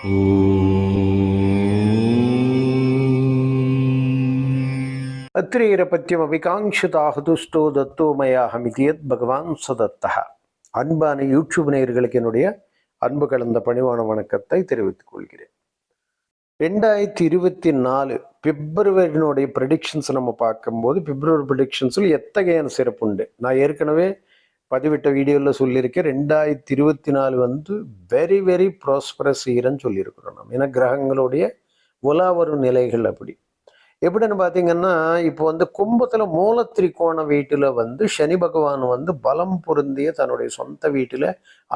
அத்திரேரபத்தியம் அபிகாங்ஷிதாக துஷ்டோ தத்தோ மயாஹமிதி பகவான் சதத்தः அன்பான யூடியூப் நேயர்களுக்கு என்னுடைய அன்பு கலந்த பணிவான வணக்கத்தை தெரிவித்துக் கொள்கிறேன். ரெண்டாயிரத்தி இருபத்தி நாலு பிப்ரவரியினுடைய ப்ரெடிக்ஷன்ஸ் நம்ம பார்க்கும்போது பிப்ரவரி ப்ரெடிக்ஷன்ஸில் எத்தகையான சிறப்பு உண்டு நான் ஏற்கனவே பதிவிட்ட வீடியோவில் சொல்லியிருக்கேன். ரெண்டாயிரத்தி இருபத்தி நாலு வந்து வெரி வெரி ப்ராஸ்பரஸ் இயர்னு சொல்லியிருக்கிறோம் நம்ம ஏன்னா கிரகங்களுடைய உலா வரும் நிலைகள் அப்படி. எப்படின்னு பார்த்தீங்கன்னா இப்போ வந்து கும்பத்தில் மூலத்திரிகோண வீட்டில் வந்து சனி பகவான் வந்து பலம் பொருந்திய தன்னுடைய சொந்த வீட்டில்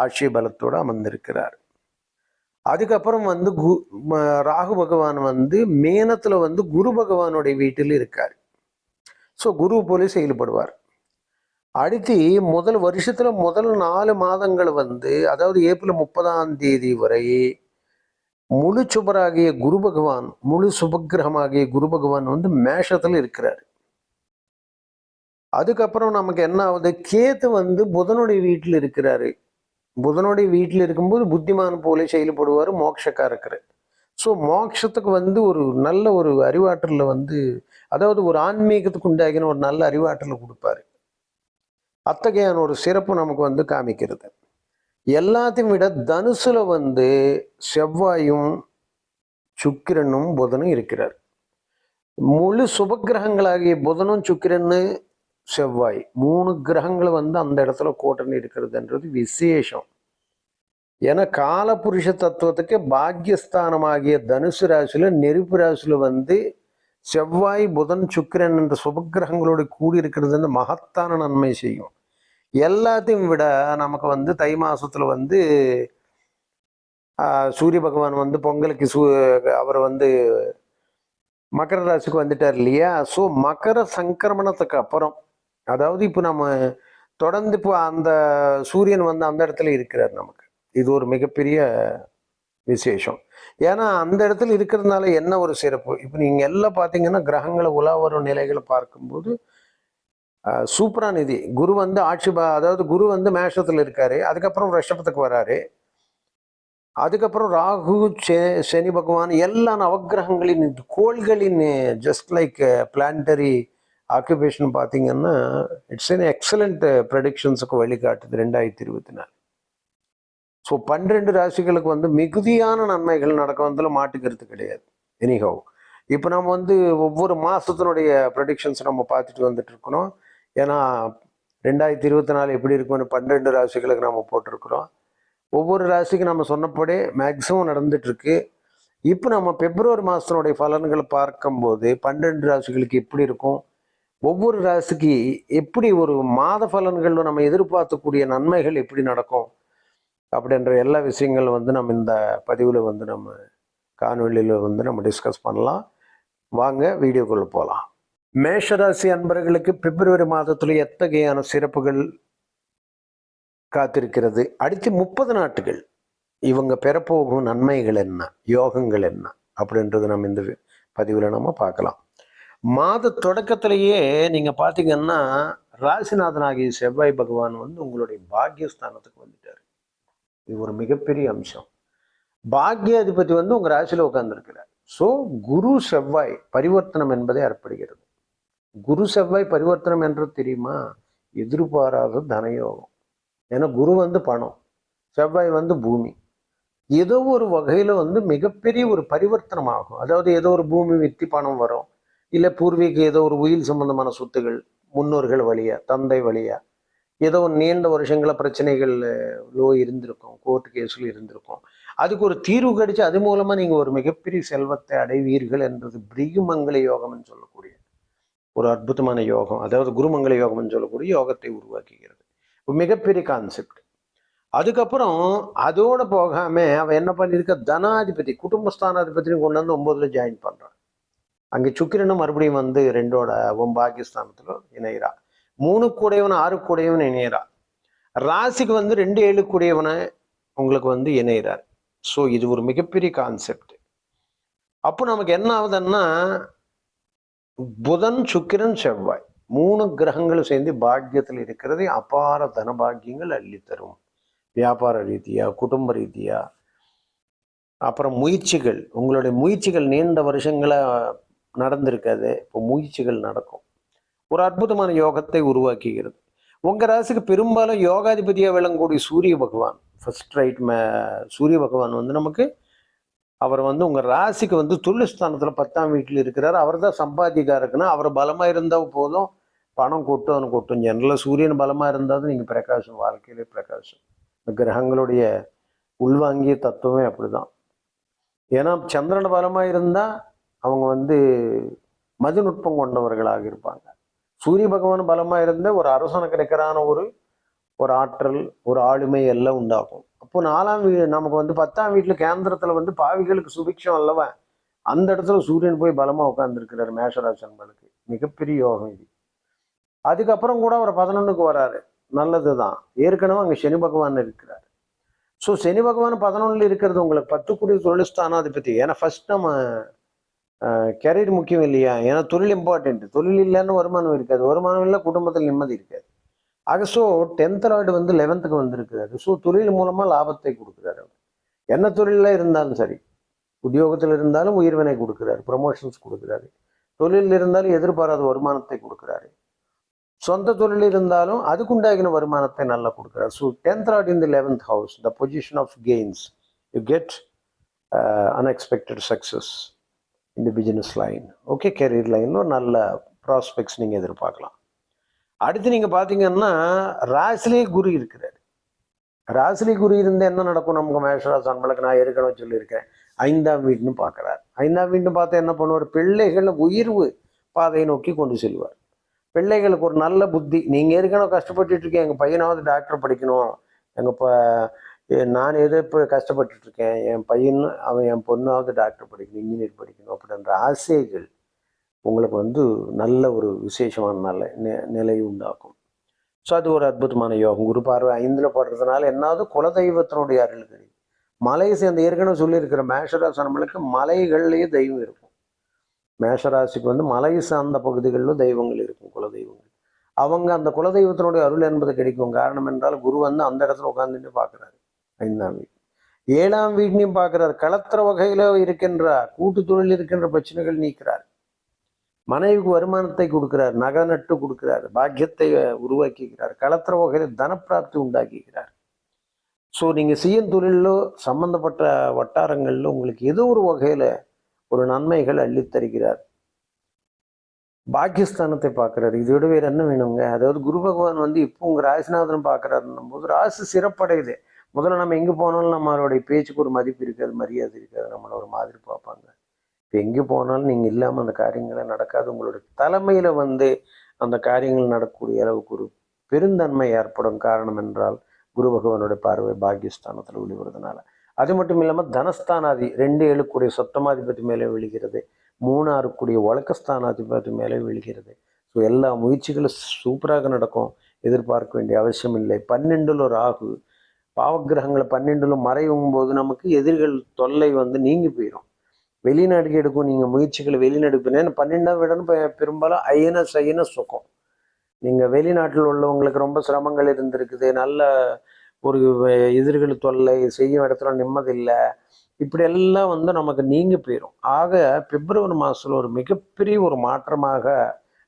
ஆட்சி பலத்தோடு அமர்ந்திருக்கிறார். அதுக்கப்புறம் வந்து கு ராகு பகவான் வந்து மேனத்தில் வந்து குரு பகவானுடைய வீட்டில் இருக்கார். ஸோ குரு போல செயல்படுவார். அடுத்து முதல் வருஷத்துல முதல் நாலு மாதங்கள் வந்து அதாவது ஏப்ரல் முப்பதாம் தேதி வரை முழு சுபராகிய குரு பகவான் முழு சுபகிரகமாகிய குரு பகவான் வந்து மேஷத்துல இருக்கிறார். அதுக்கப்புறம் நமக்கு என்ன ஆகுது? கேத்து வந்து புதனுடைய வீட்டில் இருக்கிறாரு. புதனுடைய வீட்டில் இருக்கும்போது புத்திமான் போல செயல்படுவார் மோட்சக்காரக்கர் ஸோ மோட்சத்துக்கு வந்து ஒரு நல்ல ஒரு அறிவாற்றலில் வந்து அதாவது ஒரு ஆன்மீகத்துக்கு உண்டாகின ஒரு நல்ல அறிவாற்றலை கொடுப்பாரு. அத்தகையான ஒரு சிறப்பு நமக்கு வந்து காமிக்கிறது. எல்லாத்தையும் விட தனுசுல வந்து செவ்வாயும் சுக்கிரனும் புதனும் இருக்கிறார். முழு சுபகிரகங்களாகிய புதனும் சுக்கிரன்னு செவ்வாய் மூணு கிரகங்கள் வந்து அந்த இடத்துல கூட்டணி இருக்கிறதுன்றது விசேஷம். ஏன்னா காலபுருஷ தத்துவத்துக்கு பாக்யஸ்தானமாகிய தனுசு ராசியில நெருப்பு ராசியில வந்து செவ்வாய் புதன் சுக்கிரன் என்ற சுபக்கிரகங்களோடு கூடி இருக்கிறது வந்து மகத்தான நன்மை செய்யும். எல்லாத்தையும் விட நமக்கு வந்து தை மாசத்துல வந்து சூரிய பகவான் வந்து பொங்கலுக்கு சூ அவர் வந்து மகர ராசிக்கு வந்துட்டார் இல்லையா? ஸோ மகர சங்கிரமணத்துக்கு அப்புறம் அதாவது இப்போ நம்ம தொடர்ந்து இப்போ அந்த சூரியன் வந்து அந்த இடத்துல இருக்கிறார் நமக்கு. இது ஒரு மிகப்பெரிய விசேஷம். ஏன்னா அந்த இடத்துல இருக்கிறதுனால என்ன ஒரு சிறப்பு? இப்போ நீங்கள் எல்லாம் பார்த்தீங்கன்னா கிரகங்களை உலா வரும் நிலைகளை பார்க்கும்போது ஆஹ், சூப்பரான குரு வந்து ஆட்சி அதாவது குரு வந்து மேஷத்தில் இருக்காரு. அதுக்கப்புறம் ரிஷபத்துக்கு வராரு. அதுக்கப்புறம் ராகு சே- சனி பகவான் எல்லா நவகிரகங்களின் கோள்களின் ஜஸ்ட் லைக் பிளான்டரி ஆக்குபேஷன் பார்த்தீங்கன்னா இட்ஸ் என் எக்ஸலண்ட் ப்ரெடிக்ஷன்ஸுக்கு வழிகாட்டுது ரெண்டாயிரத்தி இருபத்தி நாலு. ஸோ பன்னிரெண்டு ராசிகளுக்கு வந்து மிகுதியான நன்மைகள் நடக்க வந்ததுல மாட்டுக்கிறது கிடையாது. எனிஹவ் இப்போ நம்ம வந்து ஒவ்வொரு மாதத்தினுடைய ப்ரொடிக்ஷன்ஸ் நம்ம பார்த்துட்டு வந்துட்டு இருக்கிறோம். ஏன்னா ரெண்டாயிரத்தி இருபத்தி நாலு எப்படி இருக்கும்னு பன்னிரெண்டு ராசிகளுக்கு நம்ம போட்டிருக்கிறோம். ஒவ்வொரு ராசிக்கு நம்ம சொன்னபடி மேக்ஸிமம் நடந்துட்டுருக்கு இப்போ நம்ம பிப்ரவரி மாதத்தினுடைய பலன்களை பார்க்கும்போது பன்னெண்டு ராசிகளுக்கு எப்படி இருக்கும்? ஒவ்வொரு ராசிக்கு எப்படி ஒரு மாத பலன்கள் நம்ம எதிர்பார்க்கக்கூடிய நன்மைகள் எப்படி நடக்கும்? அப்படின்ற எல்லா விஷயங்கள் வந்து நம்ம இந்த பதிவில் வந்து நம்ம காணொலியில் வந்து நம்ம டிஸ்கஸ் பண்ணலாம். வாங்க வீடியோக்குள்ள போகலாம் மேஷராசி அன்பர்களுக்கு பிப்ரவரி மாதத்தில் எத்தகையான சிறப்புகள் காத்திருக்கிறது? அடுத்து முப்பது நாட்டுகள் இவங்க பெறப்போகும் நன்மைகள் என்ன? யோகங்கள் என்ன? அப்படின்றது நம்ம இந்த பதிவில் நம்ம பார்க்கலாம். மாத தொடக்கத்திலேயே நீங்கள் பார்த்தீங்கன்னா ராசிநாதனாகிய செவ்வாய் பகவான் வந்து உங்களுடைய பாக்கியஸ்தானத்துக்கு வந்துட்டார். இது ஒரு மிகப்பெரிய அம்சம். பாக்யாதிபதி வந்து உங்க ராசியில உட்கார்ந்துருக்கிறார். ஸோ குரு செவ்வாய் பரிவர்த்தனம் என்பதை ஏற்படுகிறது. குரு செவ்வாய் பரிவர்த்தனம் என்று தெரியுமா? எதிர்பாராத தனயோகம். ஏன்னா குரு வந்து பணம் செவ்வாய் வந்து பூமி. ஏதோ ஒரு வகையில வந்து மிகப்பெரிய ஒரு பரிவர்த்தனம் ஆகும். அதாவது ஏதோ ஒரு பூமி வித்தி பணம் வரும். இல்லை பூர்வீக ஏதோ ஒரு உயில் சம்பந்தமான சொத்துகள் முன்னோர்கள் வழியா தந்தை வழியா ஏதோ ஒரு நீண்ட வருஷங்கள பிரச்சனைகள் இருந்திருக்கும் கோர்ட் கேஸில் இருந்திருக்கும். அதுக்கு ஒரு தீர்வு கிடைச்சு அது மூலமாக நீங்கள் ஒரு மிகப்பெரிய செல்வத்தை அடைவீர்கள் என்றது பிரிகுமங்கல யோகம்னு சொல்லக்கூடிய ஒரு அற்புதமான யோகம் அதாவது குருமங்கல யோகம்னு சொல்லக்கூடிய யோகத்தை உருவாக்குகிறது. மிகப்பெரிய கான்செப்ட் அதுக்கப்புறம் அதோட போகாம அவன் என்ன பண்ணியிருக்க தனாதிபதி குடும்பஸ்தானாதிபதியும் கொண்டு வந்து ஒன்பதுல ஜாயின் பண்ணுறான் அங்கே சுக்கிரனும் மறுபடியும் வந்து ரெண்டோட பாகிஸ்தானத்தில் இணைகிறான் மூணு கூடையவன் ஆறு கூடையவன் இணையறா. ராசிக்கு வந்து ரெண்டு ஏழு கூடையவனை உங்களுக்கு வந்து இணையிறார். ஸோ இது ஒரு மிகப்பெரிய கான்செப்ட் அப்போ நமக்கு என்ன ஆகுதுன்னா புதன் சுக்கிரன் செவ்வாய் மூணு கிரகங்களும் சேர்ந்து பாக்கியத்தில் இருக்கிறது அபார தனபாக்கியங்கள் அள்ளித்தரும். வியாபார ரீதியா குடும்ப ரீதியா. அப்புறம் முயற்சிகள். உங்களுடைய முயற்சிகள் நீண்ட வருஷங்களாக நடந்திருக்காது. இப்போ முயற்சிகள் நடக்கும். ஒரு அற்புதமான யோகத்தை உருவாக்குகிறது. உங்கள் ராசிக்கு பெரும்பாலும் யோகாதிபதியாக விளங்கக்கூடிய சூரிய பகவான் ஃபர்ஸ்ட் ரைட் மே சூரிய பகவான் வந்து நமக்கு அவர் வந்து உங்கள் ராசிக்கு வந்து தொழில் பத்தாம் வீட்டில் இருக்கிறார். அவர் தான் சம்பாதிக்காருக்குன்னா அவர் பலமாக இருந்தால் போதும். பணம் கொட்டும் கொட்டும். ஜெனரலாக சூரியன் பலமா இருந்தாலும் நீங்கள் பிரகாசம் வாழ்க்கையிலே பிரகாசம். கிரகங்களுடைய உள்வாங்கிய தத்துவமே அப்படிதான். ஏன்னா சந்திரன் பலமாக இருந்தால் அவங்க வந்து மதிநுட்பம் கொண்டவர்களாக இருப்பாங்க. சூரிய பகவான் பலமா இருந்தா ஒரு அரசன கிடைக்கிறான ஒரு ஒரு ஆற்றல் ஒரு ஆளுமை எல்லாம் உண்டாகும். அப்போ நாலாம் வீ நமக்கு வந்து பத்தாம் வீட்டுல கேந்திரத்துல வந்து பாவிகளுக்கு சுபிக்ஷம் அல்லவா? அந்த இடத்துல சூரியன் போய் பலமா உட்கார்ந்துருக்கிறார் மேஷராசன்களுக்கு மிகப்பெரிய யோகம் இது. அதுக்கப்புறம் கூட அவர் பதினொன்னுக்கு வராரு. நல்லதுதான். ஏற்கனவே அங்க சனி பகவான் இருக்கிறார். ஸோ சனி பகவான் பதினொன்னுல இருக்கிறது உங்களுக்கு பத்துக்குடி தொழில்ஸ்தானம் அதை பத்தி ஏன்னா ஃபர்ஸ்ட் நம்ம கெரியர் முக்கியம் இல்லையா? ஏன்னா தொழில் இம்பார்ட்டன்ட் தொழில் இல்லைன்னு வருமானம் இருக்காது. வருமானம் இல்லை குடும்பத்தில் நிம்மதி இருக்காது. ஆக ஸோ டென்த் ராய்டு வந்து லெவன்த்துக்கு வந்திருக்கிறாரு. ஸோ தொழில் மூலமாக லாபத்தை கொடுக்குறாரு அவர். என்ன தொழிலில் இருந்தாலும் சரி. உத்தியோகத்தில் இருந்தாலும் உயிர்வினை கொடுக்குறாரு. ப்ரொமோஷன்ஸ் கொடுக்குறாரு. தொழிலில் இருந்தாலும் எதிர்பாராத வருமானத்தை கொடுக்குறாரு. சொந்த தொழில் இருந்தாலும் அதுக்குண்டாகின வருமானத்தை நல்லா கொடுக்குறாரு. So tenth lord in the eleventh house the position of gains you get unexpected success இந்த பிஸ்னஸ் லைன் ஓகே கெரியர் லைனில் நல்ல ப்ராஸ்பெக்ட்ஸ் நீங்கள் எதிர்பார்க்கலாம். அடுத்து நீங்கள் பார்த்தீங்கன்னா ராசிலேயே குரு இருக்கிறார். ராசிலே குரு இருந்தால் என்ன நடக்கும்? நமக்கு மேஷராசி அன்பளுக்கு நான் ஏற்கனவே சொல்லியிருக்கேன். ஐந்தாம் வீடுன்னு பார்க்குறார். ஐந்தாம் வீடுன்னு பார்த்தா என்ன பண்ணுவார்? பிள்ளைகளை உயர்வு பாதையை நோக்கி கொண்டு செல்வார். பிள்ளைகளுக்கு ஒரு நல்ல புத்தி. நீங்கள் ஏற்கனவே கஷ்டப்பட்டுட்டு இருக்கீங்க. எங்கள் பையனாவது டாக்டர் படிக்கணும். எங்கள் ப நான் எதோ இப்போ கஷ்டப்பட்டுட்டு இருக்கேன் என் பையன் அவன் என் பொண்ணாவது டாக்டர் படிக்கணும் இன்ஜினியர் படிக்கணும் அப்படின்ற ஆசைகள் உங்களுக்கு வந்து நல்ல ஒரு விசேஷமான நல்ல நிலை உண்டாக்கும். ஸோ அது ஒரு அற்புதமான யோகம். குரு பார்வை ஐந்தில் போடுறதுனால என்னாவது குலதெய்வத்தினுடைய அருள் கிடைக்கும் மலையை சேர்ந்த ஏற்கனவே சொல்லியிருக்கிற மேஷராசனங்களுக்கு மலைகள்லேயே தெய்வம் இருக்கும். மேஷராசிக்கு வந்து மலை சார்ந்த பகுதிகளிலும் தெய்வங்கள் இருக்கும் குலதெய்வங்கள். அவங்க அந்த குலதெய்வத்தினுடைய அருள் என்பது கிடைக்கும். காரணம் என்றால் குரு வந்து அந்த இடத்துல உட்காந்துட்டு பார்க்குறாரு. ஐந்தாம் வீடு. ஏழாம் வீட்லையும் பார்க்கிறார். களத்திர வகையில இருக்கின்ற கூட்டு தொழில் இருக்கின்ற பிரச்சனைகள் நீக்கிறார். மனைவிக்கு வருமானத்தை கொடுக்கிறார். நகை நட்டு கொடுக்கிறார். பாக்கியத்தை உருவாக்கிக்கிறார் களத்திர வகையில் தனப்பிராப்தி உண்டாக்கிக்கிறார் ஸோ நீங்கள் செய்யும் தொழிலோ சம்பந்தப்பட்ட வட்டாரங்களில் உங்களுக்கு ஏதோ ஒரு வகையில் ஒரு நன்மைகள் அள்ளித் தருகிறார். பாக்கியஸ்தானத்தை பார்க்குறாரு. இதை வேறு என்ன வேணுங்க? அதாவது குரு பகவான் வந்து இப்போ உங்கள் ராசிநாதன் பார்க்குறாருன்னும் போது ராசி சிறப்படையுது. முதல்ல நம்ம எங்கே போனாலும் நம்மளுடைய பேச்சுக்கு ஒரு மதிப்பு இருக்காது மரியாதை இருக்காது. நம்மளை ஒரு மாதிரி பார்ப்பாங்க. இப்போ எங்கே போனாலும் நீங்கள் இல்லாமல் அந்த காரியங்களே நடக்காது. உங்களுடைய தலைமையில் வந்து அந்த காரியங்கள் நடக்கக்கூடிய அளவுக்கு ஒரு பெருந்தன்மை ஏற்படும். காரணம் என்றால் குரு பகவானுடைய பார்வை பாக்கியஸ்தானத்தில் விழுகிறதுனால. அது மட்டும் இல்லாமல் தனஸ்தானாதி ரெண்டு ஏழுக்குடைய சொத்தமாதிபதி மேலே விழுகிறது. மூணாறுக்குடைய ஒழக்கஸ்தானாதிபதி மேலே விழுகிறது. ஸோ எல்லா முயற்சிகளும் சூப்பராக நடக்கும். எதிர்பார்க்க வேண்டிய அவசியம் இல்லை. ஒரு ஆகு. பாவகிரகங்களை பன்னெண்டுல மறைவும் போது நமக்கு எதிரிகள் தொல்லை வந்து நீங்கி போயிடும் வெளிநாட்டுக்கு எடுக்கும் நீங்கள் முயற்சிகளை வெளிநாடு ஏன்னா பன்னெண்டாம் வீடுன்னு பெரும்பாலும் ஐயன சயன சுகம். நீங்கள் வெளிநாட்டில் உள்ளவங்களுக்கு ரொம்ப சிரமங்கள் இருந்திருக்குது. நல்ல ஒரு எதிர்கள் எதிரிகள் தொல்லை செய்யும் இடத்துல நிம்மதி இல்லை இப்படியெல்லாம் வந்து நமக்கு நீங்கி போயிடும் ஆக பிப்ரவரி மாதத்தில் ஒரு மிகப்பெரிய ஒரு மாற்றமாக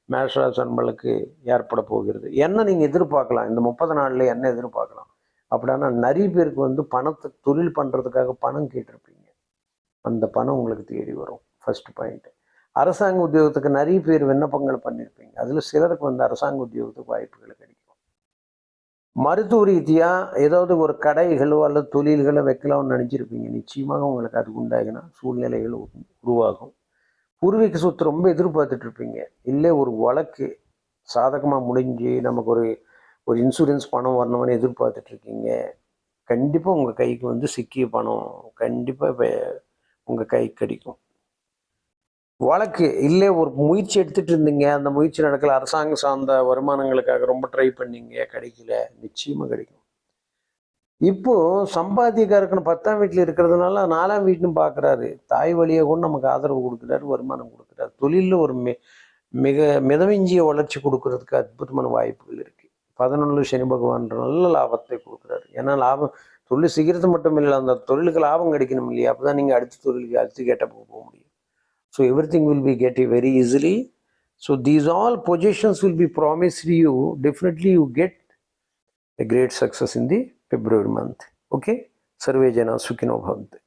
மேஷராசி அன்பளுக்கு ஏற்பட போகிறது. என்ன நீங்கள் எதிர்பார்க்கலாம்? இந்த முப்பது நாளில் என்ன எதிர்பார்க்கலாம்? அப்படின்னா நிறைய பேருக்கு வந்து பணத்தை தொழில் பண்ணுறதுக்காக பணம் கேட்டிருப்பீங்க. அந்த பணம் உங்களுக்கு தேடி வரும். ஃபர்ஸ்ட் பாயிண்ட் அரசாங்க உத்தியோகத்துக்கு நிறைய பேர் விண்ணப்பங்கள் பண்ணியிருப்பீங்க அதில் சிலருக்கு வந்து அரசாங்க உத்தியோகத்துக்கு வாய்ப்புகள் கிடைக்கும். மருத்துவ ரீதியாக ஏதாவது ஒரு கடைகளோ அல்லது தொழில்களோ வைக்கலாம்னு நினச்சிருப்பீங்க. நிச்சயமாக உங்களுக்கு அதுக்கு உண்டாகினா சூழ்நிலைகள் உருவாகும். பூர்வீக சொத்து ரொம்ப எதிர்பார்த்துட்டு இருப்பீங்க. இல்லை ஒரு வழக்கு சாதகமாக முடிஞ்சு நமக்கு ஒரு ஒரு இன்சூரன்ஸ் பணம் வரணும்னு எதிர்பார்த்துட்டு இருக்கீங்க கண்டிப்பாக உங்கள் கைக்கு வந்து சிக்கிய பணம் கண்டிப்பாக இப்போ உங்கள் கைக்கு கிடைக்கும். வழக்கு இல்லை ஒரு முயற்சி எடுத்துகிட்டு இருந்தீங்க. அந்த முயற்சி நடக்கல. அரசாங்கம் சார்ந்த வருமானங்களுக்காக ரொம்ப ட்ரை பண்ணீங்க. கிடைக்கல. நிச்சயமாக கிடைக்கும். இப்போ சம்பாதிக்காருக்குன்னு பத்தாம் வீட்டில் இருக்கிறதுனால நாலாம் வீட்டுன்னு பார்க்குறாரு தாய் வழியை கூட நமக்கு ஆதரவு கொடுக்குறாரு வருமானம் கொடுக்குறாரு. தொழிலில் ஒரு மிக மிதமிஞ்சிய வளர்ச்சி கொடுக்கறதுக்கு அற்புதமான வாய்ப்புகள் இருக்குது பதினொன்று சனி பகவான் நல்ல லாபத்தை கொடுக்குறாரு ஏன்னா லாபம் தொழில் செய்கிறது மட்டும் இல்லை அந்த தொழிலுக்கு லாபம் கிடைக்கணும் இல்லையா அப்போ தான் நீங்கள் அடுத்த தொழிலுக்கு அடுத்து கேட்ட போக முடியும் so everything will be get a very easily so these all positions will be promised you definitely you get a great success in the February month okay survey ஜனா சுக்கினோ பவந்து